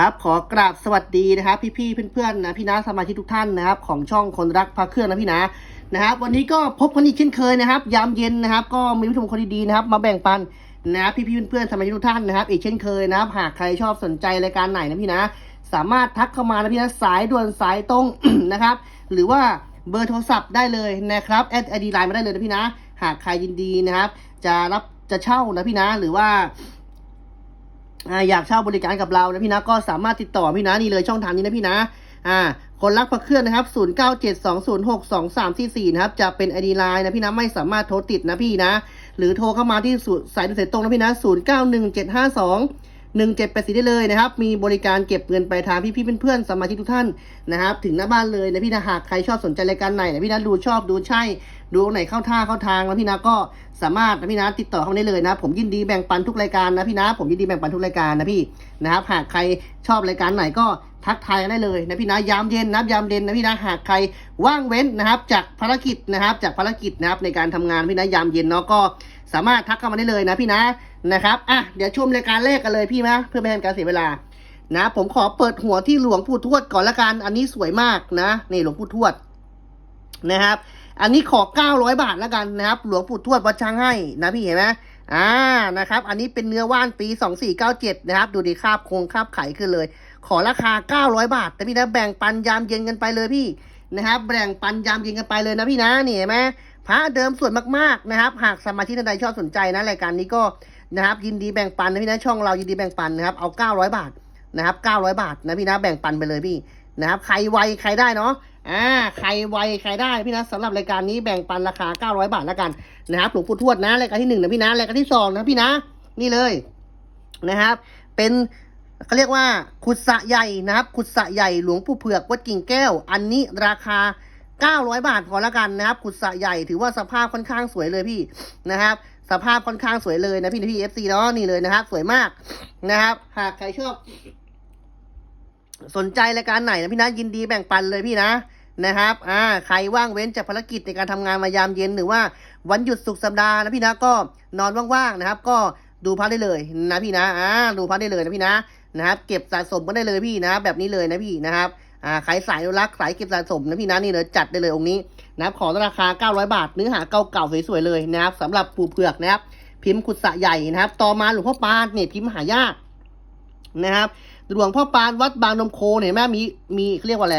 ครับขอกราบสวัสดีนะครับ พี่ๆเพื่อนๆนะพี่นะสมาชิกทุกท่านนะครับ ของช่องคนรักพระเครื่องนะพี่นะนะครับ วันนี้ก็พบกันอีกเช่นเคยนะครับ ยามเย็นนะครับ ก็มีผู้ชมคนดีๆนะครับ มาแบ่งปันนะครับพี่ๆเพื่อนๆสมาชิกทุกท่านนะครับ อีกเช่นเคยนะครับ หากใครชอบสนใจรายการไหนนะพี่นะ สามารถทักเข้ามานะพี่นะสายด่วนสายตรงนะครับ หรือว่าเบอร์โทรศัพท์ได้เลยนะครับแอดไอดีไลน์มาได้เลยนะพี่นะ หากใครยินดีนะครับ จะรับจะเช่านะพี่นะ หรือว่า อยากเช่าบริการกับเรานะพี่นะก็สามารถติดต่อพี่นะนี่เลยช่องทางนี้นะพี่นะอ่าคนรักพระเครื่องนะครับ 0972062344 นะครับ จะเป็นไอดีไลน์นะพี่นะ ไม่สามารถโทรติดนะพี่นะ หรือโทรเข้ามาที่สายด่วนสายตรงนะพี่นะ 091752 1784 ได้เลยนะครับ มีบริการเก็บเงินปลายทางพี่ๆเพื่อนๆสมาชิกทุกท่านนะครับ ถึงหน้าบ้านเลยนะพี่นะหากใครชอบสนใจรายการไหนนะพี่นะดูชอบดูใช่ดูไหนเข้าท่าเข้าทางนะพี่นะก็สามารถนะพี่นะติดต่อเข้ามาได้เลยนะ ผมยินดีแบ่งปันทุกรายการนะพี่นะ ผมยินดีแบ่งปันทุกรายการนะพี่นะครับ หากใครชอบรายการไหนก็ทักทายกันได้เลยนะพี่นะยามเย็นนะยามเย็นนะพี่นะหากใครว่างเว้นนะครับ จากภารกิจนะครับ จากภารกิจนะครับในการทำงานพี่นะยามเย็นเนาะก็สามารถทักเข้ามาได้เลยนะพี่นะ นะครับอะเดี๋ยวชมรายการแรกกันเลยพี่นะเพื่อไม่ให้การเสียเวลา นะ ผมขอเปิดหัวที่หลวงปู่ทวดก่อนละกัน อันนี้สวยมากนะนี่หลวงปู่ทวดนะครับ อันนี้ขอ900บาทล้วกันนะครับ หลวงปู่ทวดวัดช้างให้นะพี่เห็นไหมอ่านะครับ อันนี้เป็นเนื้อว่านปี2497นะครับ ดูดีคาบโครงคาบไขขึ้นเลย ขอราคา900บาทแต่พี่นะแบ่งปันยามเย็นกันไปเลยพี่นะครับแบ่งปันยามเย็นกันไปเลยนะพี่นะนี่เห็นไหมพระเดิมส่วยมากๆนะครับ หากสมาชิกท่านใดชอบสนใจนะรายการนี้ก็ นะครับยินดีแบ่งปันนะพี่นะช่องเรายินดีแบ่งปันนะครับเอา 900 บาทนะครับ900 บาทนะพี่นะแบ่งปันไปเลยพี่นะครับใครไวใครได้เนาะอ่าใครไวใครได้พี่นะสำหรับรายการนี้แบ่งปันราคา 900 บาทแล้วกันนะครับหลวงปู่ทวดนะรายการที่หนึ่งนะพี่นะรายการที่สองนะพี่นะนี่เลยนะครับ เป็นเขาเรียกว่าขุดสะใหญ่นะครับขุดสะใหญ่หลวงปู่เผือกวัดกิ่งแก้ว อันนี้ราคา900 บาทพอแล้วกันนะครับขุดสะใหญ่ถือว่าสภาพค่อนข้างสวยเลยพี่นะครับ สภาพค่อนข้างสวยเลยนะพี่นะพี่เอฟซีเนาะนี่เลยนะครับ สวยมากนะครับ หากใครชอบ สนใจรายการไหนนะพี่นะยินดีแบ่งปันเลยพี่นะนะครับ อ่า ใครว่างเว้นจากภารกิจในการทำงานมายามเย็นหรือว่าวันหยุดสุกสัปดาห์นะพี่นะก็นอนว่างๆนะครับ ก็ดูพัดได้เลยนะพี่นะ อ่า ดูพัดได้เลยนะพี่นะนะครับ เก็บสะสมก็ได้เลยพี่นะ แบบนี้เลยนะพี่นะครับ อ่าใครสายรักสายเก็บสะสมนะพี่นะนี่เลยจัดได้เลยองค์นี้นะครับขอราคา 900 บาท เนื้อหาเก่าๆสวยๆเลยนะครับสำหรับปูเผือกนะครับ พิมพ์ขุดสะใหญ่นะครับ ต่อมาหลวงพ่อปานเนี่ยพิมพ์หายากนะครับหลวงพ่อปานวัดบางนมโคเนี่ยเห็นไหมมีมีเขาเรียกว่าอะไร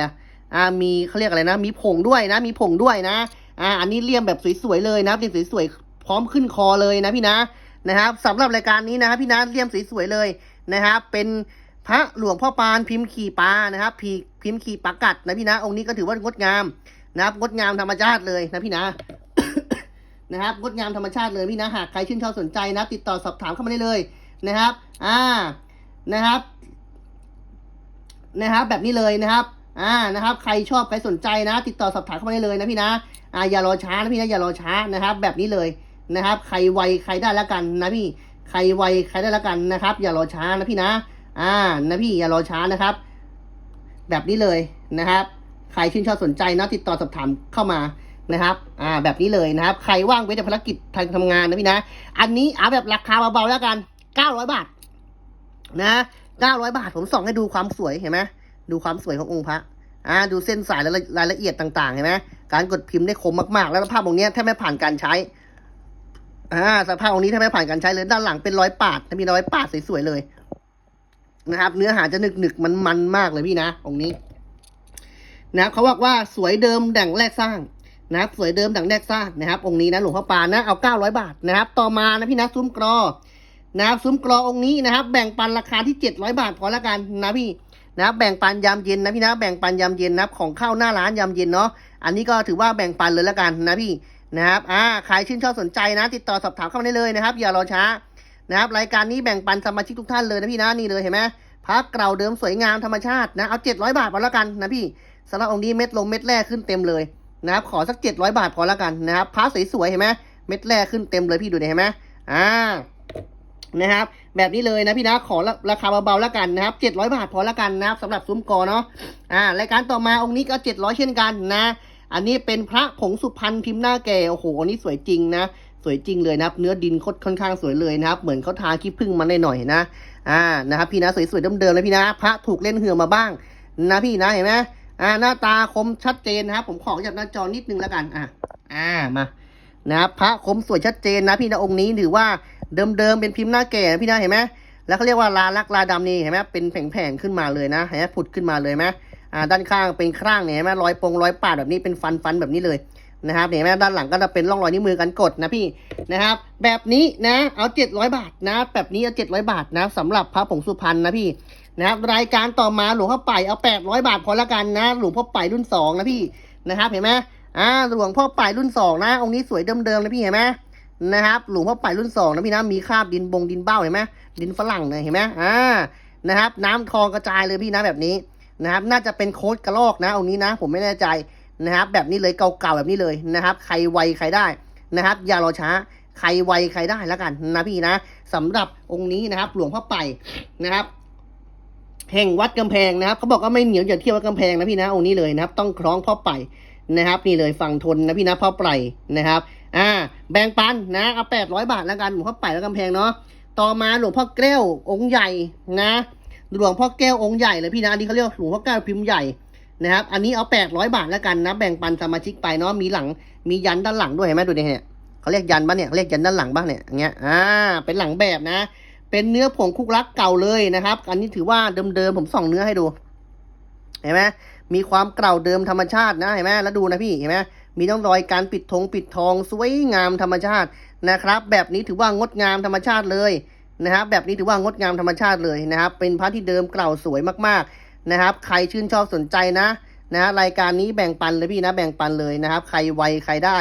อ่ามีเขาเรียกอะไรนะ มีผงด้วยนะ มีผงด้วยนะอ่าอันนี้เลี่ยมแบบสวยๆเลยนะเลี่ยมสวยๆพร้อมขึ้นคอเลยนะพี่นะนะครับสำหรับรายการนี้นะครับพี่นะเลี่ยมสวยๆเลยนะครับ เป็น พระหลวงพ่อปานพิมพ์ขี่ปลานะครับพีพิมพ์ขี่ปลากัดนะพี่นะองค์นี้ก็ถือว่างดงามนะครับงดงามธรรมชาติเลยนะพี่นะนะครับงดงามธรรมชาติเลยพี่นะหากใครชื่นชอบสนใจนะ ติดต่อสอบถามเข้ามาได้เลยนะครับ อ่านะครับ นะครับ แบบนี้เลยนะครับ อ่านะครับ ใครชอบใครสนใจนะ ติดต่อสอบถามเข้ามาได้เลยนะพี่นะอ่าอย่ารอช้านะพี่นะอย่ารอช้านะครับ แบบนี้เลยนะครับ ใครไวใครได้แล้วกันนะพี่ใครไวใครได้แล้วกันนะครับ อย่ารอช้านะพี่นะ อ่านะพี่อย่ารอช้านะครับ แบบนี้เลยนะครับ ใครชื่นชอบสนใจนะติดต่อสอบถามเข้ามานะครับ อ่า แบบนี้เลยนะครับ ใครว่างเว้นจากภารกิจทางทำงานนะพี่นะ อันนี้เอาแบบราคาเบาๆแล้วกันเก้าร้อยบาท นะเก้าร้อยบาท ผมส่องให้ดูความสวยเห็นไหมดูความสวยขององค์พระ อ่า ดูเส้นสายและรายละเอียดต่างๆ เห็นไหมการกดพิมพ์ได้คมมากๆ แล้วสภาพองค์เนี้ยแทบไม่ผ่านการใช้ อ่า สภาพองค์นี้แทบไม่ผ่านการใช้เลย ด้านหลังเป็นรอยปาดมีรอยปาดสวยๆเลย นะครับ เนื้อหาจะหนึกหนึกมันมันมากเลยพี่นะองค์นี้ นะเขาบอกว่าสวยเดิมดั่งแรกสร้างนะครับสวยเดิมดั่งแรกสร้างนะครับ องค์นี้นะหลวงพ่อปานนะเอาเก้าร้อยบาทนะครับ ต่อมานะพี่นะซุ้มกรอนะครับซุ้มกรอองค์นี้นะครับ แบ่งปันราคาที่700บาทพอละกันนะพี่นะแบ่งปันยามเย็นนะพี่นะแบ่งปันยามเย็นนะของข้าวหน้าร้านยามเย็นเนาะอันนี้ก็ถือว่าแบ่งปันเลยละกันนะพี่นะครับอ่าใครชื่นชอบสนใจนะ ติดต่อสอบถามเข้ามาได้เลยนะครับ อย่ารอช้า นะครับรายการนี้แบ่งปันสมาชิกทุกท่านเลยนะพี่นะนี่เลยเห็นไหมพักเกลาเดิมสวยงามธรรมชาตินะเอา700บาทพอละกันนะพี่สำหรับองค์นี้เม็ดลงเม็ดแรกขึ้นเต็มเลยนะครับขอสัก700บาทพอละกันนะครับพระสวยๆเห็นไหมเม็ดแรกขึ้นเต็มเลยพี่ดูดิเห็นไหมอ่านะครับแบบนี้เลยนะพี่นะขอราคาเบาๆแล้วกันนะครับเจ็ดร้อยบาทพอแล้วกันนะครับสำหรับซุ้มกอเนาะอ่ารายการต่อมาองค์นี้ก็เจ็ดร้อยเช่นกันนะ อันนี้เป็นพระผงสุพรรณพิมพ์หน้าแก่โอ้โหอันนี้สวยจริงนะ สวยจริงเลยนะครับ เนื้อดินคดค่อนข้างสวยเลยนะครับ เหมือนเขาทาขี้ผึ้งมาหน่อยๆนะ อ่า นะครับ พี่นะสวยๆเดิมๆเลยพี่นะ พระถูกเล่นเหือมาบ้าง นะพี่นะเห็นไหมอ่า หน้าตาคมชัดเจนนะครับ ผมขอจากหน้าจอนิดนึงแล้วกัน อะอ่า มา นะครับพระคมสวยชัดเจนนะพี่นะองค์นี้ถือว่าเดิมๆเป็นพิมพ์หน้าแก่นะพี่นะเห็นไหมแล้วเขาเรียกว่าลาลักลาดำนี่เห็นไหมเป็นแผงๆขึ้นมาเลยนะเห็นไหมผุดขึ้นมาเลยไหมอ่า ด้านข้างเป็นคร่างเนี่ยเห็นไหมรอยปงรอยปาดแบบนี้เป็นฟันฟันแบบนี้เลย นะครับเห็นไหมด้านหลังก็จะเป็นร่องรอยนิ้วมือกันกดนะพี่นะครับ แบบนี้นะเอา700บาทนะ แบบนี้เอา700บาทนะสำหรับพระผงสุพรรณนะพี่นะครับรายการต่อมาหลวงพ่อไปเอา800บาทพอละกันนะหลวงพ่อไปรุ่นสองนะพี่นะครับเห็นไหมอ่าหลวงพ่อไปรุ่นสองนะองค์นี้สวยเดิมๆนะพี่เห็นไหมนะครับหลวงพ่อไปรุ่นสองนะพี่นะมีคราบดินบงดินเบ้าเห็นไหมดินฝรั่งเลยเห็นไหมอ่านะครับ น้ำทองกระจายเลยพี่นะแบบนี้นะครับ น่าจะเป็นโค้ดกระลอกนะองค์นี้นะ ผมไม่แน่ใจ นะครับแบบนี้เลยเก่าๆแบบนี้เลยนะครับใครไวใครได้นะครับอย่ารอช้าใครไวใครได้แล้วกันนะพี่นะสำหรับองค์นี้นะครับ หลวงพ่อไปนะครับแห่งวัดกำแพงนะครับเขาบอกว่าไม่เหนียวอย่าเที่ยววัดกำแพงนะพี่นะองค์นี้เลยนะครับ ต้องคล้องพ่อไปนะครับ นี่เลยฝั่งทนนะพี่นะพ่อไปนะครับ อ่า แบ่งปันนะเอาแปดร้อยบาทแล้วกันหลวงพ่อไปแล้วกำแพงเนาะต่อมาหลวงพ่อแก้วองค์ใหญ่นะหลวงพ่อแก้วองค์ใหญ่เลยพี่นะอันนี้เขาเรียกว่าหลวงพ่อแก้วพิมพ์ใหญ่ นะครับ อันนี้เอาแปดร้อยบาทแล้วกันนะ แบ่งปันสมาชิกไปเนาะ มีหลัง มียันด้านหลังด้วยเห็นไหมดูดิเนี่ยเขาเรียกยันบ้างเนี่ยเขาเรียกยันด้านหลังบ้างเนี่ยอย่างเงี้ย อ่า เป็นหลังแบบนะ เป็นเนื้อผงคุกรักเก่าเลยนะครับ อันนี้ถือว่าเดิมๆผมส่องเนื้อให้ดู เห็นไหมมีความเก่าเดิมธรรมชาตินะ เห็นไหมแล้วดูนะพี่ เห็นไหมมีต้องรอยการปิดธงปิดทองสวยงามธรรมชาตินะครับ แบบนี้ถือว่างดงามธรรมชาติเลยนะครับแบบนี้ถือว่างดงามธรรมชาติเลยนะครับ เป็นพระที่เดิมเก่าสวยมากๆ นะครับ ใครชื่นชอบสนใจนะนะรายการนี้แบ่งปันเลยพี่นะ แบ่งปันเลยนะครับ ใครไวใครได้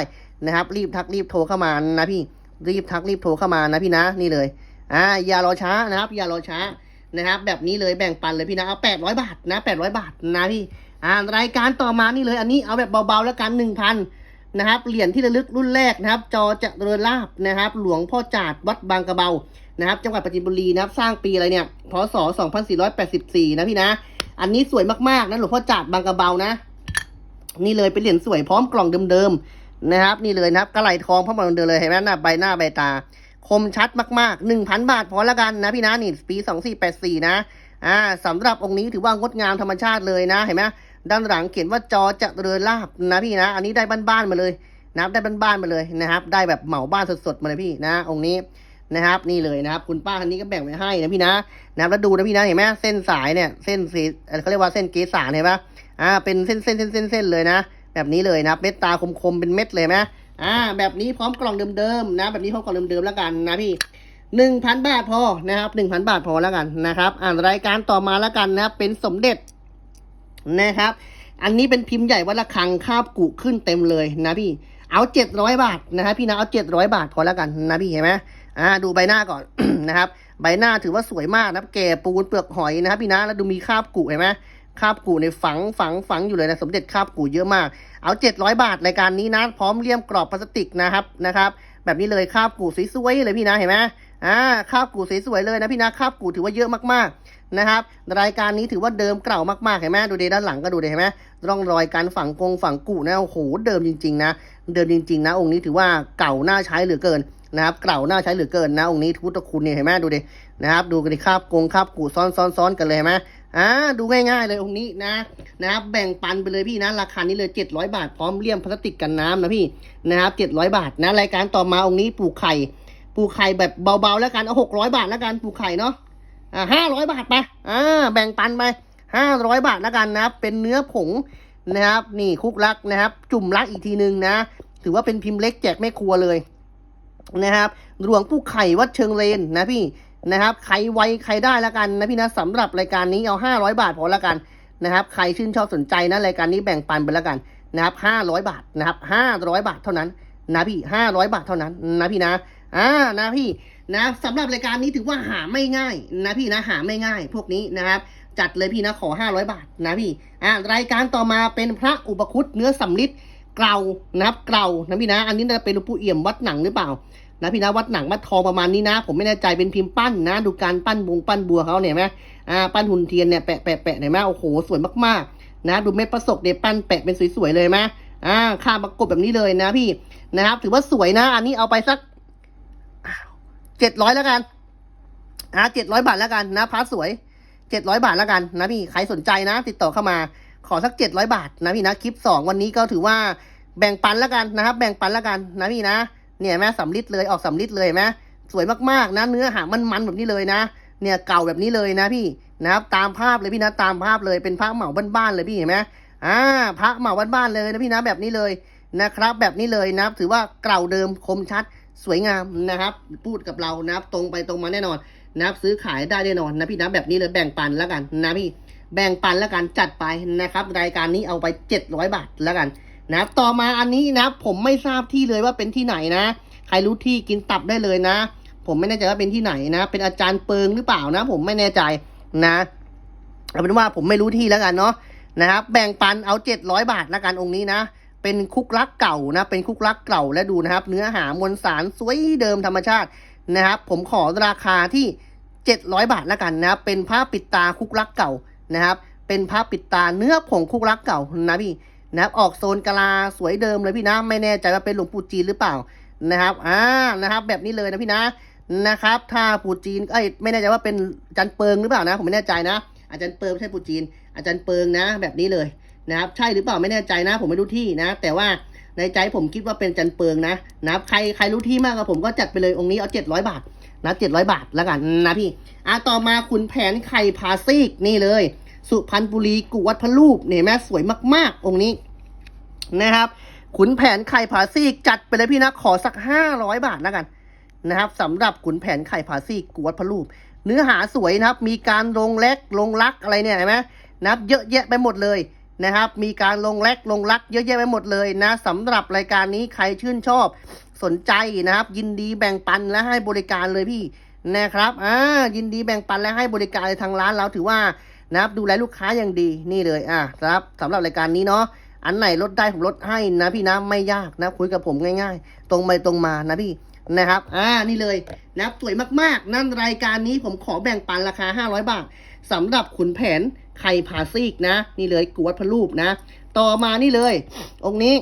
นะครับ รีบทักรีบโทรเข้ามานะพี่ รีบทักรีบโทรเข้ามานะพี่นะนี่เลยอ่าอย่ารอช้านะครับ อย่ารอช้านะครับ แบบนี้เลยแบ่งปันเลยพี่นะเอาแปดร้อยบาทนะแปดร้อยบาทนะพี่อ่ารายการต่อมานี่เลย อันนี้เอาแบบเบาๆแล้วกันหนึ่งพันนะครับเหรียญที่ระลึกรุ่นแรกนะครับ จอจะเจริญลาบนะครับ หลวงพ่อจาดวัดบางกระเบานะครับ จังหวัดปราจีนบุรีนะครับ สร้างปีอะไรเนี่ยพศ2484 นะพี่นะ อันนี้สวยมากๆนะหลวงพ่อจาดบางกระเบานะ นี่เลยเป็นเหรียญสวยพร้อมกล่องเดิมๆนะครับ นี่เลยนะครับกระไหลทองพร้อมกล่องเดิมเลยเห็นไหมหน้าใบหน้าใบตา คมชัดมากๆหนึ่งพันบาทพอละกันนะพี่นะนี่ปีสองสี่แปดสี่นะอ่าสำหรับองค์นี้ถือว่างดงามธรรมชาติเลยนะเห็นไหมด้านหลังเขียนว่าจอจะเริญลาบนะพี่นะ อันนี้ได้บ้านๆมาเลยนะครับได้บ้านๆมาเลยนะครับ ได้แบบเหมาบ้านสดๆมาเลยพี่นะ องค์นี้ นะครับ นี่เลยนะครับ คุณป้าท่านนี้ก็แบ่งไว้ให้นะพี่นะนะครับแล้วดูนะพี่นะเห็นไหมเส้นสายเนี่ยเส้นสีเขาเรียกว่าเส้นเกสาเห็นปะอ่าเป็นเส้นเส้นเส้นเส้นเส้นเลยนะ แบบนี้เลยนะเม็ดตาคมๆเป็นเม็ดเลยไหมอ่า แบบนี้พร้อมกล่องเดิมๆนะ แบบนี้พร้อมกล่องเดิมๆแล้วกันนะพี่หนึ่งพันบาทพอนะครับหนึ่งพันบาทพอแล้วกันนะครับ อ่านรายการต่อมาแล้วกันนะเป็นสมเด็จนะครับ อันนี้เป็นพิมพ์ใหญ่วัดระฆังคาบกุขึ้นเต็มเลยนะพี่เอาเจ็ดร้อยบาทนะครับพี่นะเอาเจ็ดร้อยบาทพอแล้วกันนะพี่เห็นไหม อ่าดูใบหน้าก่อน นะครับ ใบหน้าถือว่าสวยมากนะครับ แก่ปูนเปลือกหอยนะครับพี่นะ แล้วดูมีคาบกุเห็นไหมคาบกูในฝังฝังฝังอยู่เลยนะสมเด็จคาบกูเยอะมาก เอาเจ็ดร้อยบาทรายการนี้นะ พร้อมเลี่ยมกรอบพลาสติกนะครับนะครับ แบบนี้เลยคาบกูสวยๆเลยพี่นะเห็นไหมอ่าคาบกูสวยๆเลยนะพี่นะคาบกูถือว่าเยอะมากๆนะครับ รายการนี้ถือว่าเดิมเก่ามากๆเห็นไหมดูดีด้านหลังก็ดูดีเห็นไหมร่องรอยการฝังกงฝังกูนะโอ้โหเดิมจริง ๆ นะ เดิมจริง ๆ นะ องค์นี้ถือว่าเก่าน่าใช้เหลือเกิน นะครับเก่าน่าใช้เหลือเกินนะองค์นี้พุทธคุณเนี่ยเห็นไหมดูดินะครับดูกันดิคาบกงคาบกูซ้อนซ้อนซ้อนกันเลยไหมอ่าดูง่าย ๆ เลยองค์นี้นะนะครับแบ่งปันไปเลยพี่นะราคานี้เลย 700 บาทพร้อมเลี่ยมพลาสติกกันน้ำนะพี่นะครับ700 บาทนะรายการต่อมาองค์นี้ปลูกไข่ปลูกไข่แบบเบาๆแล้วกันเอา600บาทแล้วกันปลูกไข่เนาะอ่า500บาทไปอ่าแบ่งปันไป500บาทแล้วกันนะครับเป็นเนื้อผงนะครับนี่คุกรักนะครับ จุ่มรักอีกทีนึงนะ ถือว่าเป็นพิมพ์เล็กแจกแม่ครัวเลย นะครับ หลวงปู่ไข่วัดเชิงเลนนะพี่นะครับ ใครไวใครได้แล้วกันนะพี่นะสำหรับรายการนี้เอาห้าร้อยบาทพอแล้วกันนะครับ ใครชื่นชอบสนใจนะรายการนี้แบ่งปันไปแล้วกันนะครับห้าร้อยบาทนะครับห้าร้อยบาทเท่านั้นนะพี่ห้าร้อยบาทเท่านั้นนะพี่นะอ่านะพี่นะสำหรับรายการนี้ถือว่าหาไม่ง่ายนะพี่นะหาไม่ง่าย พวกนี้นะครับ จัดเลยพี่นะขอห้าร้อยบาทนะพี่อ่ารายการต่อมาเป็นพระอุปคุตเนื้อสำลิดเกลานะครับเกลานะพี่นะ อันนี้จะเป็นหลวงปู่เอี่ยมวัดหนังหรือเปล่า นะพี่นะวัดหนังวัดทองประมาณนี้นะ ผมไม่แน่ใจเป็นพิมพ์ปั้นนะ ดูการปั้นบงปั้นบัวเขาเนี่ยไหมอ่าปั้นหุ่นเทียนเนี่ยแปะแปะแปะเห็นไหมโอ้โหสวยมากๆ นะ ดูเม็ดประสบเนี่ยปั้นแปะเป็นสวยๆเลยไหมอ่าข้ามประกบแบบนี้เลยนะพี่นะครับ ถือว่าสวยนะ อันนี้เอาไปสักเจ็ดร้อยแล้วกันอะเจ็ดร้อยบาทแล้วกันนะพระสวยเจ็ดร้อยบาทแล้วกันนะพี่ใครสนใจนะ ติดต่อเข้ามาขอสักเจ็ดร้อยบาทนะพี่นะคลิปสองวันนี้ก็ถือว่าแบ่งปันแล้วกันนะครับ แบ่งปันแล้วกันนะพี่นะ เนี่ยแม่สำลิดเลยออกสำลิดเลยไหมสวยมากๆนะเนื้อหามันๆแบบนี้เลยนะ เนี่ยเก่าแบบนี้เลยนะพี่นะครับตามภาพเลยพี่นะตามภาพเลยเป็นพระเหมาบ้านๆเลยพี่เห็นไหมอ่าพระเหมาบ้านๆเลยนะพี่นะแบบนี้เลยนะครับ แบบนี้เลยนะครับ ถือว่าเก่าเดิมคมชัดสวยงามนะครับ พูดกับเรานะครับตรงไปตรงมาแน่นอนนะครับซื้อขายได้แน่นอนนะพี่นะแบบนี้เลยแบ่งปันแล้วกันนะพี่แบ่งปันแล้วกันจัดไปนะครับ รายการนี้เอาไป 700 บาทแล้วกัน นะต่อมาอันนี้นะผมไม่ทราบที่เลยว่าเป็นที่ไหนนะ ใครรู้ที่กินตับได้เลยนะ ผมไม่แน่ใจว่าเป็นที่ไหนนะ เป็นอาจารย์เปิงหรือเปล่านะ ผมไม่แน่ใจนะเอาเป็นว่าผมไม่รู้ที่แล้วกันเนาะนะครับแบ่งปันเอาเจ็ดร้อยบาทแล้วกันองค์นี้นะ เป็นคุกลักเก่านะ เป็นคุกลักเก่าและดูนะครับ เนื้อหามวลสารสวยเดิมธรรมชาตินะครับ ผมขอราคาที่เจ็ดร้อยบาทแล้วกันนะครับ เป็นผ้าปิดตาคุกลักเก่านะครับ เป็นผ้าปิดตาเนื้อผงคุกลักเก่านะพี่ นะครับออกโซนกลาสวยเดิมเลยพี่นะ ไม่แน่ใจว่าเป็นหลวงปู่จีนหรือเปล่านะครับอ่านะครับ แบบนี้เลยนะพี่นะนะครับ ถ้าปู่จีนเอ้ยไม่แน่ใจว่าเป็นจารย์เปิงหรือเปล่านะ ผมไม่แน่ใจนะ อาจารย์เปิงไม่ใช่ปู่จีน อาจารย์เปิงนะ แบบนี้เลยนะครับ ใช่หรือเปล่าไม่แน่ใจนะ ผมไม่รู้ที่นะ แต่ว่าในใจผมคิดว่าเป็นจารย์เปิงนะนะครับใครใครรู้ที่มากกว่าผมก็จัดไปเลยองค์นี้เอาเจ็ดร้อยบาทนะเจ็ดร้อยบาทแล้วกันนะพี่อะต่อมาขุนแผนไข่พาซีกนี่เลย สุพรรณบุรีกุวัดพระรูปเนี่ยแม่สวยมาก ๆ องค์นี้นะครับ ขุนแผนไข่ผาซีกจัดไปเลยพี่นะ ขอสักห้าร้อยบาทแล้วกันนะครับสำหรับขุนแผนไข่ผาซีกกวดพระรูป เนื้อหาสวยนะครับ มีการลงแลกลงลักอะไรเนี่ยเห็นไหมนะับเยอะแยะไปหมดเลยนะครับ มีการลงแลกลงลักเยอะแยะไปหมดเลยนะสำหรับรายการนี้ใครชื่นชอบ สนใจนะครับ ยินดีแบ่งปันและให้บริการเลยพี่นะครับอ่ายินดีแบ่งปันและให้บริการเลยทางร้านเราถือว่า นะครับดูแลลูกค้าอย่างดีนี่เลยอะครับสำหรับรายการนี้เนาะอันไหนลดได้ผมลดให้นะพี่นะไม่ยากนะคุยกับผมง่าย ๆ ตรงไปตรงมานะพี่นะครับ อ่า นี่เลยนะครับสวยมากๆ นั่นรายการนี้ผมขอแบ่งปันราคา 500 บาทสำหรับขุนแผนไข่ผาซีกนะ นี่เลยกวดพระรูปนะ ต่อมานี่เลย องค์นี้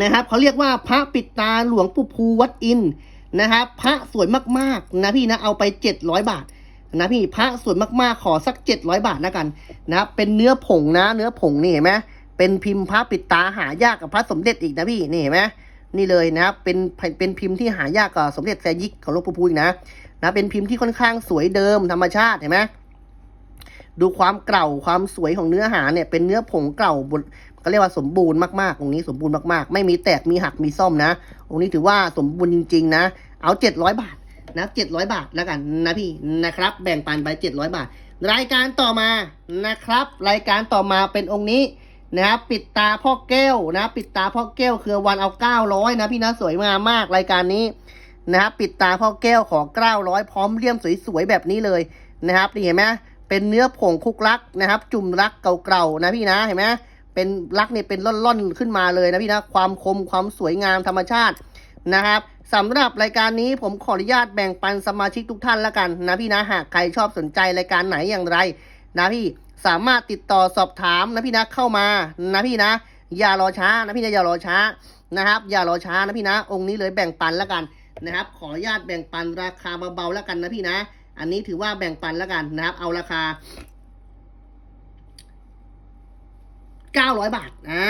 นะครับเขาเรียกว่าพระปิดตาหลวงปู่ภูวัดอินนะครับ พระสวยมากๆ นะพี่นะ เอาไป 700 บาท นะพี่พระส่วยมากๆขอสัก 700 บาทแล้วกันนะเป็นเนื้อผงนะ เนื้อผงนี่เห็นไหมเป็นพิมพ์พระปิดตาหายากกับพระสมเด็จอีกนะพี่นี่เห็นไหมนี่เลยนะเป็นเป็นพิมพ์ที่หายากกว่าสมเด็จแซยิกของหลวงปู่พูอีกนะนะเป็นพิมพ์ที่ค่อนข้างสวยเดิมธรรมชาติเห็นไหมดูความเก่าความสวยของเนื้อหาเนี่ยเป็นเนื้อผงเก่าบนก็เรียกว่าสมบูรณ์มากๆตรงนี้สมบูรณ์มากๆ ไม่มีแตกมีหักมีซ่อมนะตรงนี้ถือว่าสมบูรณ์จริงๆนะ เอาเจ็ดร้อยบาท นะเจ็ดร้อยบาทแล้วกันนะพี่นะครับ แบ่งปันไปเจ็ดร้อยบาท รายการต่อมานะครับ รายการต่อมาเป็นองค์นี้นะครับ ปิดตาพ่อแก้วนะปิดตาพ่อแก้วคือวันเอาเก้าร้อยนะพี่นะสวยงามมากรายการนี้นะครับปิดตาพ่อแก้วขอเก้าร้อยพร้อมเลี่ยมสวยๆแบบนี้เลยนะครับนี่เห็นไหมเป็นเนื้อผงคุกลักนะครับ จุ่มรักเก่าๆนะพี่นะเห็นไหมเป็นรักเนี่ยเป็นล่อนๆขึ้นมาเลยนะพี่นะความคมความสวยงามธรรมชาตินะครับ สำหรับรายการนี้ผมขออนุญาตแบ่งปันสมาชิกทุกท่านละกันนะพี่นะหากใครชอบสนใจรายการไหนอย่างไร นะพี่สามารถติดต่อสอบถามนะพี่นะเข้ามานะพี่นะ อย่ารอช้านะพี่นะอย่ารอช้านะครับ อย่ารอช้านะพี่นะ องค์นี้เลยแบ่งปันแล้วกันนะครับ ขออนุญาตแบ่งปันราคาเบาๆแล้วกันนะพี่นะ อันนี้ถือว่าแบ่งปันแล้วกันนะครับ เอาราคา900 บาท อ่า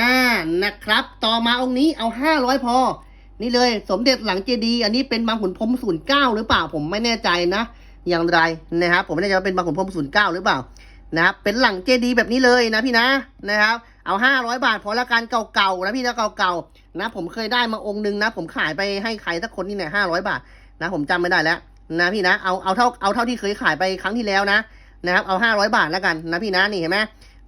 นะครับ ต่อมาองค์นี้เอา 500 พอ นี่เลย สมเด็จหลังเจดี อันนี้เป็นบางขุนพรมศูนย์เก้าหรือเปล่า ผมไม่แน่ใจนะ อย่างไรนะครับ ผมไม่แน่ใจว่าเป็นบางขุนพรมศูนย์เก้าหรือเปล่านะครับเป็นหลังเจดีแบบนี้เลยนะพี่นะนะครับ เอาห้าร้อยบาทพอละกันเก่าๆนะพี่นะเก่าๆนะ ผมเคยได้มาองค์หนึ่งนะ ผมขายไปให้ใครสักคนนี่เนี่ยห้าร้อยบาทนะ ผมจำไม่ได้แล้วนะพี่นะเอาเอาเท่าเอาเท่าที่เคยขายไปครั้งที่แล้วนะนะครับเอาห้าร้อยบาทแล้วกันนะพี่นะนี่เห็นไหม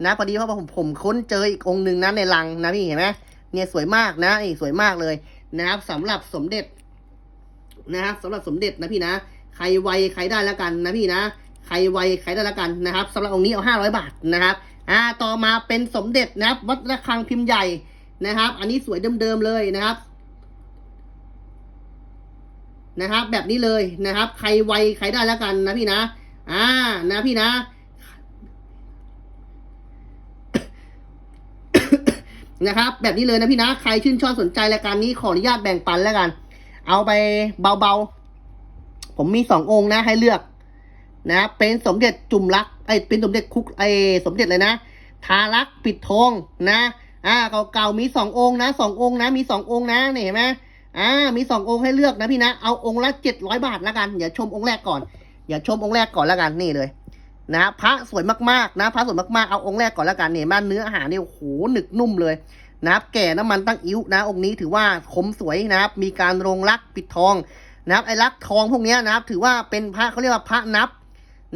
นะพอดีเพราะว่าผมผมค้นเจออีกองค์หนึ่งนะในลังนะพี่เห็นไหมเนี่ยสวยมากนะนี่สวยมากเลย นะครับสำหรับสมเด็จนะครับสำหรับสมเด็จนะพี่นะ ใครไวใครได้แล้วกันนะพี่นะ ใครไวใครได้แล้วกันนะครับสำหรับองค์นี้เอาห้าร้อยบาทนะครับอ่าต่อมาเป็นสมเด็จนะครับ วัดระฆังพิมพ์ใหญ่นะครับ อันนี้สวยเดิมๆเลยนะครับนะครับ แบบนี้เลยนะครับ ใครไวใครได้แล้วกันนะพี่นะ อ่านะพี่นะ นะครับ แบบนี้เลยนะพี่นะ ใครชื่นชอบสนใจรายการนี้ขออนุญาตแบ่งปันแล้วกัน เอาไปเบาๆ ผมมีสององค์นะให้เลือกนะ เป็นสมเด็จจุ่มรักไอเป็นสมเด็จคุกไอสมเด็จเลยนะ ทารักปิดทองนะ อ่าเก่าๆมีสององค์นะสององค์นะ มีสององค์นะนี่เห็นไหมอ่า มีสององค์ให้เลือกนะพี่นะ เอาองค์ละเจ็ดร้อยบาทแล้วกัน อย่าชมองค์แรกก่อน อย่าชมองค์แรกก่อนแล้วกันนี่เลย นะพระสวยมากๆนะพระสวยมากๆเอาองค์แรกก่อนแล้วกันเนี่ยมันเนื้ออาหารเนี่ยโอ้โหหนึกนุ่มเลยนะครับแก่น้ำมันตั้งอิ้วนะองค์นี้ถือว่าคมสวยนะครับ มีการลงรักปิดทองนะครับไอ้รักทองพวกนี้นะครับ ถือว่าเป็นพระเขาเรียกว่าพระนับ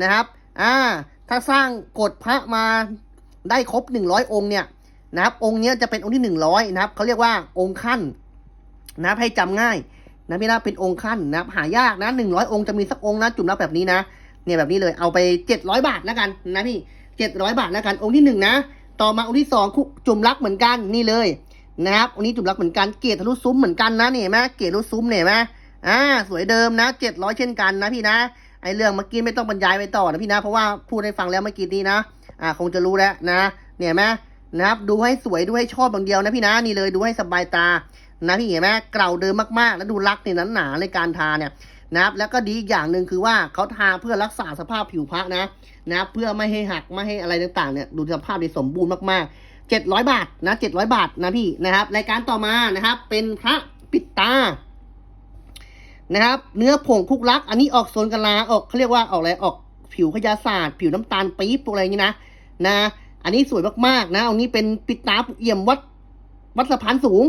นะครับอ่าถ้าสร้างกฎพระมาได้ครบหนึ่งร้อยองค์เนี่ยนะครับ องค์นี้จะเป็นองค์ที่หนึ่งร้อยนะครับเขาเรียกว่าองค์ขั้นนะครับให้จำง่ายนะพี่นะเป็นองค์ขั้นนะครับหายากนะหนึ่งร้อยองค์จะมีสักองค์นะจุ่มรับแบบนี้นะ เนี่ยแบบนี้เลยเอาไปเจ็ดร้อยบาทแล้วกันนะพี่เจ็ดร้อยบาทแล้วกันองค์ที่หนึ่งนะ ต่อมาองค์ที่สองคุจุ่มรักเหมือนกันนี่เลยนะครับองค์นี้จุ่มรักเหมือนกันเกศทะลุซุ้มเหมือนกันนะนี่เห็นไหมเกศทะลุซุ้มเนี่ยเห็นไหมอ่าสวยเดิมนะเจ็ดร้อยเช่นกันนะพี่นะไอเรื่องเมื่อกี้ไม่ต้องบรรยายไปต่อนะพี่นะเพราะว่าพูดให้ฟังแล้วเมื่อกี้นี้นะอ่าคงจะรู้แล้วนะเนี่ยเห็นไหมนะครับดูให้สวยดูให้ชอบอย่างเดียวนะพี่นะนี่เลยดูให้สบายตานะพี่เห็นไหมเกลาเดิมมากๆ แล้วดูรักเนี่ยหนาๆในการทาเนี่ย นะครับ แล้วก็ดีอีกอย่างหนึ่งคือว่าเขาทาเพื่อรักษาสภาพผิวพรรณนะนะเพื่อไม่ให้หักไม่ให้อะไรต่างๆเนี่ยดูสภาพที่สมบูรณ์มากๆเจ็ดร้อยบาทนะเจ็ดร้อยบาทนะพี่นะครับรายการต่อมานะครับ เป็นพระปิดตานะครับเนื้อผงคุกลัก อันนี้ออกโซนกะลาออกเขาเรียกว่าออกอะไรออกผิวพยาศาสตร์ ผิวน้ำตาลปี๊บอะไรอย่างนี้นะนะ อันนี้สวยมากๆนะอันนี้เป็นปิดตาเอี่ยมวัดวัดสะพานสูง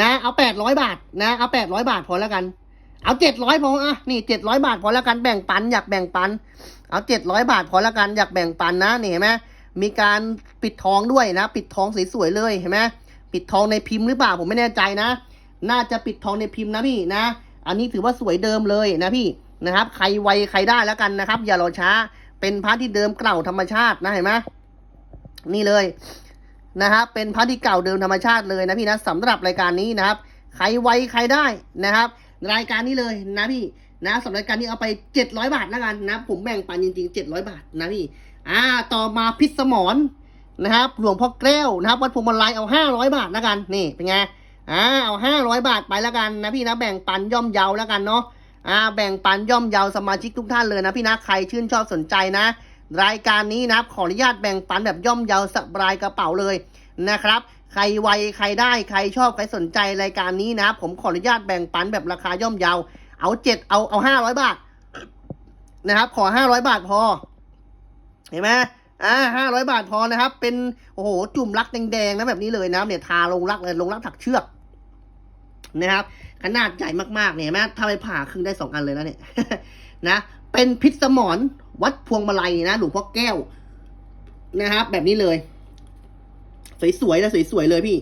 นะ เอาแปดร้อยบาทนะ เอาแปดร้อยบาทพอแล้วกัน เอาเจ็ดร้อยพออะนี่เจ็ดร้อยบาทพอแล้วกันแบ่งปันอยากแบ่งปัน เอาเจ็ดร้อยบาทพอแล้วกันอยากแบ่งปันนะนี่เห็นไหมมีการปิดทองด้วยนะ ปิดทองสวยๆเลยเห็นไหมปิดทองในพิมพ์หรือเปล่าผมไม่แน่ใจนะ น่าจะปิดทองในพิมพ์นะพี่นะ อันนี้ถือว่าสวยเดิมเลยนะพี่นะครับ ใครไวใครได้แล้วกันนะครับ อย่ารอช้าเป็นพระที่เดิมเก่าธรรมชาตินะเห็นไหมนี่เลยนะครับเป็นพระที่เก่าเดิมธรรมชาติเลยนะพี่นะสำหรับรายการนี้นะครับ ใครไวใครได้นะครับ รายการนี้เลยนะพี่นะสำหรับรายการนี้เอาไปเจ็ดร้อยบาทแล้วกันนะ ผมแบ่งปันจริงๆเจ็ดร้อยบาทนะพี่อ่าต่อมาพิษสมรนะครับหลวงพ่อแก้วนะครับวัดพวงมาลัยเอาห้าร้อยบาทแล้วกันนี่เป็นไงอ่าเอาห้าร้อยบาทไปแล้วกันนะพี่นะแบ่งปันย่อมเยาแล้วกันเนาะอ่าแบ่งปันย่อมเยาสมาชิกทุกท่านเลยนะพี่นะใครชื่นชอบสนใจนะ รายการนี้นะครับขออนุญาตแบ่งปันแบบย่อมเยาสบายกระเป๋าเลยนะครับ ใครไวใครได้ใครชอบใครสนใจรายการนี้นะ ผมขออนุญาตแบ่งปันแบบราคาย่อมเยา เอาเจ็ดเอาเอาห้าร้อยบาทนะครับ ขอห้าร้อยบาทพอ เห็นไหมอ่าห้าร้อยบาทพอนะครับ เป็นโอ้โหจุ่มรักแดงๆนะแบบนี้เลยนะเนี่ยทาลงรักเลยลงรักถักเชือกนะครับ ขนาดใหญ่มากๆเนี่ยเห็นไหมถ้าไปผ่าครึ่งได้สองอันเลยนะเนี่ยนะ เป็นพิษสมรวัดพวงมาลัยนะหลวงพ่อแก้วนะครับ แบบนี้เลย สวยๆนะสวยๆเลยพี่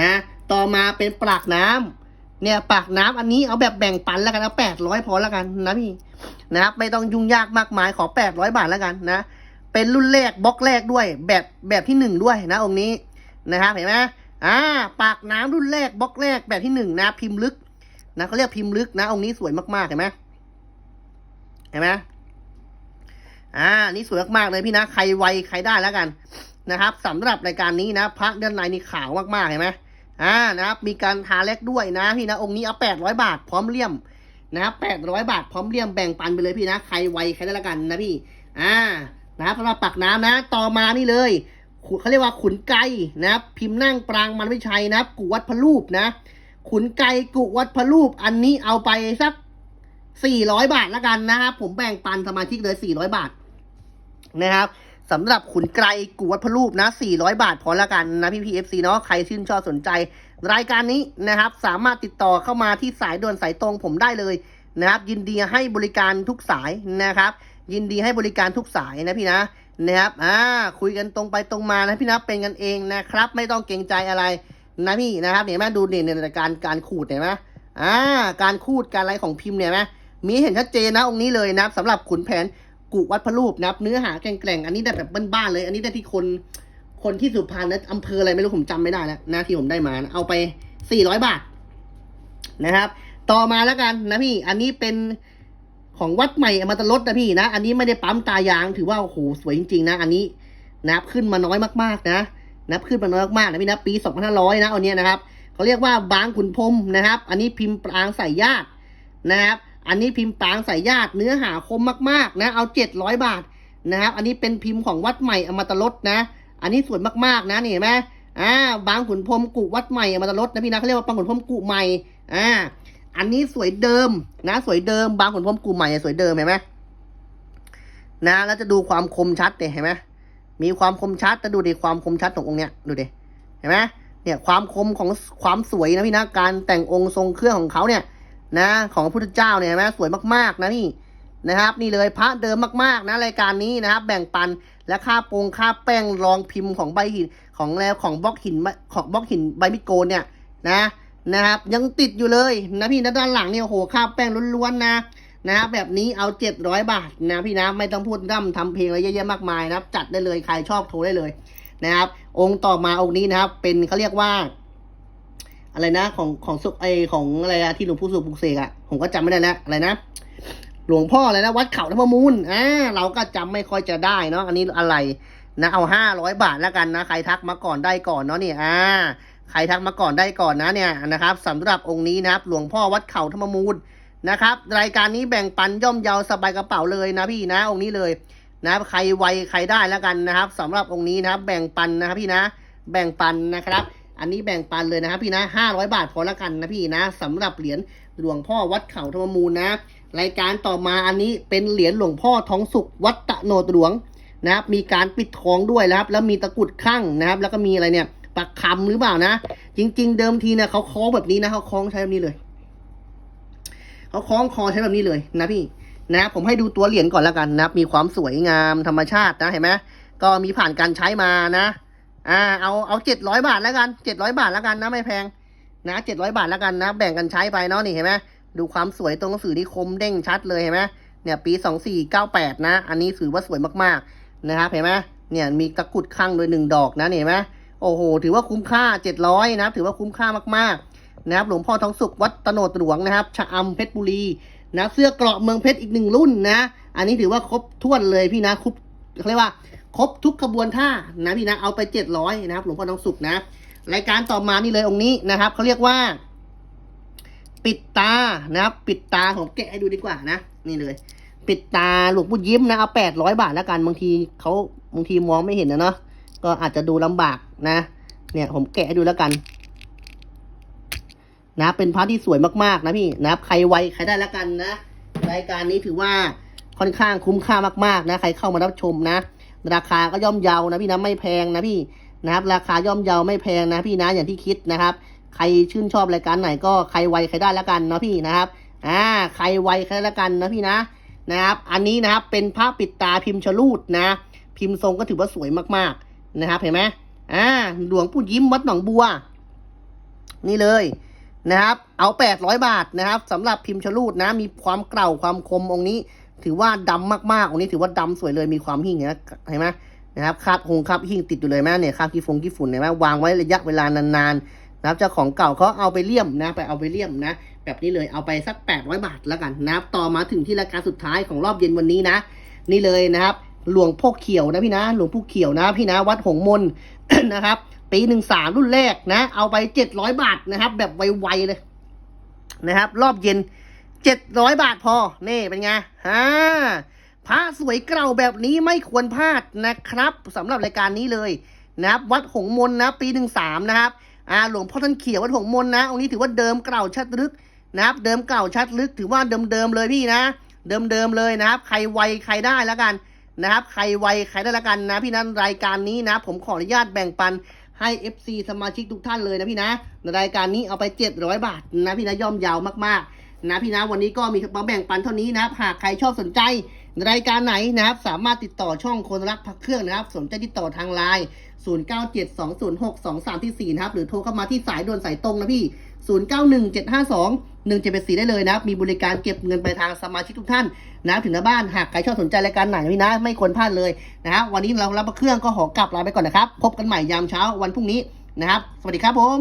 นะ ต่อมาเป็นปากน้ำเนี่ยปากน้ำอันนี้เอาแบบแบ่งปันแล้วกันเอาแปดร้อยพอแล้วกันนะพี่นะครับไม่ต้องยุ่งยากมากมายขอแปดร้อยบาทแล้วกันนะเป็นรุ่นแรกบล็อกแรกด้วย แบบแบบที่หนึ่งด้วยนะองค์นี้นะครับเห็นไหมอ่าปากน้ำรุ่นแรกบล็อกแรกแบบที่หนึ่งนะ พิมพ์ลึกนะเขาเรียกพิมพ์ลึกนะองค์นี้สวยมากๆเห็นไหมเห็นไหมอ่านี่สวยมากๆเลยพี่นะ ใครไวใครได้แล้วกัน นะครับสำหรับรายการนี้นะพระด้านในนี่ขาวมากๆเห็นไหมอ่านะครับมีการทาเล็กด้วยนะพี่นะองค์นี้เอาแปดร้อยบาทพร้อมเลี่ยมนะครับแปดร้อยบาทพร้อมเลี่ยมแบ่งปันไปเลยพี่นะใครไวใครได้ละกันนะพี่อ่านะครับสำหรับปักน้ำนะ ต่อมานี่เลยเขาเรียกว่าขุนไก่นะครับพิมพ์นั่งปรางมันไม่ใช่นะครับกุวัดพระรูปนะ ขุนไก่กุวัดพระรูปอันนี้เอาไปสักสี่ร้อยบาทละกันนะครับผมแบ่งปันสมาชิกเลยสี่ร้อยบาทนะครับ สำหรับขุนไกรกูวัดพระรูปนะ 400 บาทพอละกันนะพี่พีเอฟซีเนาะใครชื่นชอบสนใจ รายการนี้นะครับ สามารถติดต่อเข้ามาที่สายด่วนสายตรงผมได้เลยนะครับ ยินดีให้บริการทุกสายนะครับ ยินดีให้บริการทุกสายนะพี่นะนะครับอ่าคุยกันตรงไปตรงมานะพี่นะเป็นกันเองนะครับ ไม่ต้องเกรงใจอะไรนะพี่นะครับเห็นไหมดูเนี่ยในการการขูดเห็นไหมอ่าการขูดการอะไรของพิมพ์เนี่ยไหมมีเห็นชัดเจนนะองค์นี้เลยนับสำหรับขุนแผน กุวัดพระรูปนะครับ เนื้อหาแกร่งๆอันนี้ได้แบบบ้านๆเลย อันนี้ได้ที่คนคนที่สุพรรณนะอำเภออะไรไม่รู้ผมจำไม่ได้แล้วนะที่ผมได้มานะเอาไปสี่ร้อยบาทนะครับ ต่อมาแล้วกันนะพี่ อันนี้เป็นของวัดใหม่อมตะลดนะพี่นะ อันนี้ไม่ได้ปั๊มตายาง ถือว่าโอ้โหสวยจริงๆ นะ อันนี้นับขึ้นมาน้อยมากๆนะนับขึ้นมาน้อยมากๆนะพี่นะปีสองพันห้าร้อยนะอันเนี้ยนะครับเขาเรียกว่าบางขุนพรมนะครับ อันนี้พิมพ์ปรางใส่ญาตินะครับ อันนี้พิมพ์ปางสายญาติเนื้อหาคมมากๆนะ เอาเจ็ดร้อยบาทนะครับ อันนี้เป็นพิมพ์ของวัดใหม่อมตะลดนะ อันนี้สวยมากๆนะนี่เห็นไหมอ่า บางขุนพรมกุวัดใหม่อมตะลดนะพี่นะเขาเรียกว่าบางขุนพรมกุใหม่ อ่า อันนี้สวยเดิมนะ สวยเดิม บางขุนพรมกุใหม่สวยเดิมเห็นไหมนะ แล้วจะดูความคมชัดเนี่ยเห็นไหมมีความคมชัดจะดูดิความคมชัดขององค์เนี้ยดูดิเห็นไหมเนี่ยความคมของความสวยนะพี่นะการแต่งองค์ทรงเครื่องของเขาเนี่ย นะของพระพุทธเจ้าเนี่ยเห็นไหมสวยมากๆนะนี่นะครับ นี่เลยพระเดิมมากๆนะรายการนี้นะครับ แบ่งปันและค่าโปรงค่าแป้งรองพิมพ์ของใบหินของแล้วของบล็อกหินของบล็อกหินใบมิโกนเนี่ยนะนะครับ ยังติดอยู่เลยนะพี่นะด้านหลังเนี่ยโหค่าแป้งล้วนๆนะนะครับแบบนี้เอาเจ็ดร้อยบาทนะพี่นะไม่ต้องพูดร่ำทำเพลงอะไรเยอะแยะมากมายนะครับ จัดได้เลยใครชอบโทรได้เลยนะครับ องค์ต่อมาองค์นี้นะครับ เป็นเขาเรียกว่า อะไรนะ ของของสุไอของอะไรอะที่หลวงปู่สุปุกเสกอะผมก็จำไม่ได้แล้วอะไรนะหลวงพ่ออะไรนะวัดเขาธรรมมูลอ่าเราก็จำไม่ค่อยจะได้เนาะอันนี้อะไรนะเอาห้าร้อยบาทแล้วกันนะ ใครทักมาก่อนได้ก่อนเนาะเนี่ยอ่าใครทักมาก่อนได้ก่อนนะเนี่ยนะครับสำหรับองค์นี้นะครับ หลวงพ่อวัดเขาธรรมมูลนะครับ รายการนี้แบ่งปันย่อมเยาวสบายกระเป๋าเลยนะพี่นะ องค์นี้เลยนะใครไวใครได้แล้วกันนะครับสำหรับองค์นี้นะครับ แบ่งปันนะครับพี่นะ แบ่งปันนะครับ อันนี้แบ่งปันเลยนะครับพี่นะห้าร้อยบาทพอละกันนะพี่นะสำหรับเหรียญหลวงพ่อวัดเขาธรรมมูลนะ รายการต่อมาอันนี้เป็นเหรียญหลวงพ่อท้องสุขวัดตะโนดหลวงนะครับมีการปิดทองด้วยนะครับ แล้วมีตะกุดข้างนะครับ แล้วก็มีอะไรเนี่ยปักคำหรือเปล่านะ จริง ๆ เดิมทีเนี่ยเขาคล้องแบบนี้นะเขาคล้องใช้แบบนี้เลยเขาคล้องคอใช้แบบนี้เลยนะพี่นะผมให้ดูตัวเหรียญก่อนแล้วกันนะครับ มีความสวยงามธรรมชาตินะเห็นไหมก็มีผ่านการใช้มานะ อ่าเอาเอาเจ็ดร้อยบาทแล้วกันเจ็ดร้อยบาทแล้วกันนะไม่แพง นะเจ็ดร้อยบาทแล้วกันนะ แบ่งกันใช้ไปเนาะนี่เห็นไหมดูความสวยตรงหนังสือที่คมเด้งชัดเลยเห็นไหมเนี่ยปีสองสี่เก้าแปดนะ อันนี้ถือว่าสวยมากๆนะครับเห็นไหมเนี่ยมีตะกุดข้างโดยหนึ่งดอกนะนี่เห็นไหมโอ้โห ถือว่าคุ้มค่าเจ็ดร้อยนะถือว่าคุ้มค่ามากๆนะครับหลวงพ่อทองสุขวัดตโนดหลวงนะครับชะอำเพชรบุรีนะเสื้อเกราะเมืองเพชรอีกหนึ่งรุ่นนะ อันนี้ถือว่าครบถ้วนเลยพี่นะครบเขาเรียกว่า ครบทุกขบวนท่านะพี่นะเอาไปเจ็ดร้อยนะครับหลวงพ่อทองสุขนะรายการต่อมานี่เลยองค์นี้นะครับเขาเรียกว่า ปิดตานะครับ ปิดตาผมแกะให้ดูดีกว่านะ นี่เลย ปิดตาหลวงปู่ยิ้มนะเอาแปดร้อยบาทแล้วกันบางทีเขาบางทีมองไม่เห็นนะเนาะก็อาจจะดูลำบากนะ เนี่ยผมแกะให้ดูแล้วกันนะเป็นพระที่สวยมากๆนะพี่นะใครไวใครได้แล้วกันนะ รายการนี้ถือว่าค่อนข้างคุ้มค่ามากๆนะ ใครเข้ามารับชมนะ ราคาก็ย่อมเยานะพี่นะไม่แพงนะพี่นะครับ ราคาย่อมเยาไม่แพงนะพี่นะอย่างที่คิดนะครับ ใครชื่นชอบรายการไหนก็ใครไวใครได้แล้วกันเนาะพี่นะครับอ่าใครไวใครได้แล้วกันนะพี่นะนะครับ อันนี้นะครับเป็นพระปิดตาพิมพ์ชลูดนะ พิมพ์ทรงก็ถือว่าสวยมากๆนะครับ เห็นไหมอ่าหลวงปู่ยิ้มวัดหนองบัว นี่เลยนะครับ เอาแปดร้อยบาทนะครับสำหรับพิมพ์ชลูดนะ มีความเก่าความคมองค์นี้ ถือว่าดำมากๆองค์นี้ถือว่าดำสวยเลยมีความหิ่งนะเห็นไหมนะครับคราบหงคราบหิ่งติดอยู่เลยแม่เนี่ยคราบขี้ฟงขี้ฝุ่นเห็นไหมวางไว้ระยะเวลานานๆนะครับเจ้าของเก่าเขาเอาไปเลี่ยมนะ ไปเอาไปเลี่ยมนะ แบบนี้เลยเอาไปสักแปดร้อยบาทแล้วกันนะครับต่อมาถึงที่รายการสุดท้ายของรอบเย็นวันนี้นะ นี่เลยนะครับหลวงพ่อเขียวนะพี่นะหลวงพ่อเขียวนะพี่นะวัดหงมนนะครับ ปีหนึ่งสามรุ่นแรกนะ เอาไปเจ็ดร้อยบาทนะครับ แบบไวๆเลยนะครับ รอบเย็น เจ็ดร้อยบาทพอ นี่เป็นไงฮ่าพระสวยเก่าแบบนี้ไม่ควรพลาดนะครับสำหรับรายการนี้เลยนะครับ วัดหงมนนะ ปีหนึ่งสามนะครับอ่าหลวงพ่อท่านเขียววัดหงมนนะองค์นี้ถือว่าเดิมเก่าชัดลึกนะครับ เดิมเก่าชัดลึก ถือว่าเดิมๆเลยพี่นะ เดิมๆเลยนะครับ ใครไวใครได้แล้วกันนะครับ ใครไวใครได้ละกันนะพี่นั้นรายการนี้นะ ผมขออนุญาตแบ่งปันให้ FC สมาชิกทุกท่านเลยนะพี่นะในรายการนี้เอาไป 700 บาทนะพี่นะย่อมยาวมากๆ นะพี่นะวันนี้ก็มีมาแบ่งปันเท่านี้นะครับหากใครชอบสนใจรายการไหนนะครับ สามารถติดต่อช่องคนรักพักเครื่องนะครับ สนใจติดต่อทางไลน์0972062344นะครับ หรือโทรเข้ามาที่สายด่วนสายตรงนะพี่ 091752 1784 ได้เลยนะครับ มีบริการเก็บเงินไปลายทางสมาชิกทุกท่านนะถึงหน้าบ้านหากใครชอบสนใจรายการไหนพี่นะ ไม่ควรพลาดเลยนะครับวันนี้เรารับเครื่องก็ขอกลับลาไปก่อนนะครับ พบกันใหม่ยามเช้าวันพรุ่งนี้นะครับ สวัสดีครับผม